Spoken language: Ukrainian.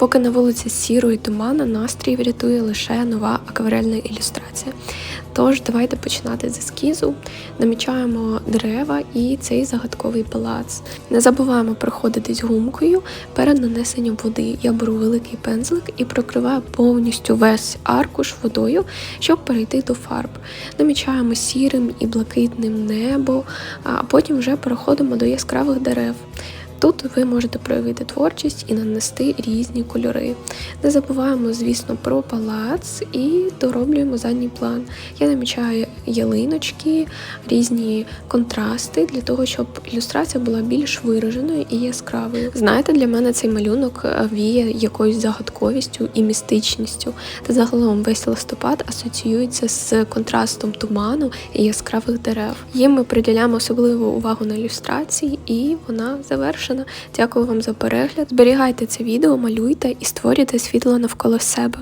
Поки на вулиці сіро і туманно, настрій врятує лише нова акварельна ілюстрація. Тож давайте починати з ескізу. Намічаємо дерева і цей загадковий палац. Не забуваємо проходитись гумкою перед нанесенням води. Я беру великий пензлик і прокриваю повністю весь аркуш водою, щоб перейти до фарб. Намічаємо сірим і блакитним небо, а потім вже переходимо до яскравих дерев. Тут ви можете проявити творчість і нанести різні кольори. Не забуваємо, звісно, про палац і дороблюємо задній план. Я намічаю ялиночки, різні контрасти для того, щоб ілюстрація була більш вираженою і яскравою. Знаєте, для мене цей малюнок е, віє якоюсь загадковістю і містичністю. Та загалом весь листопад асоціюється з контрастом туману і яскравих дерев. Їм ми приділяємо особливу увагу на ілюстрації, і вона завершена. Дякую вам за перегляд. Зберігайте це відео, малюйте і створюйте світло навколо себе.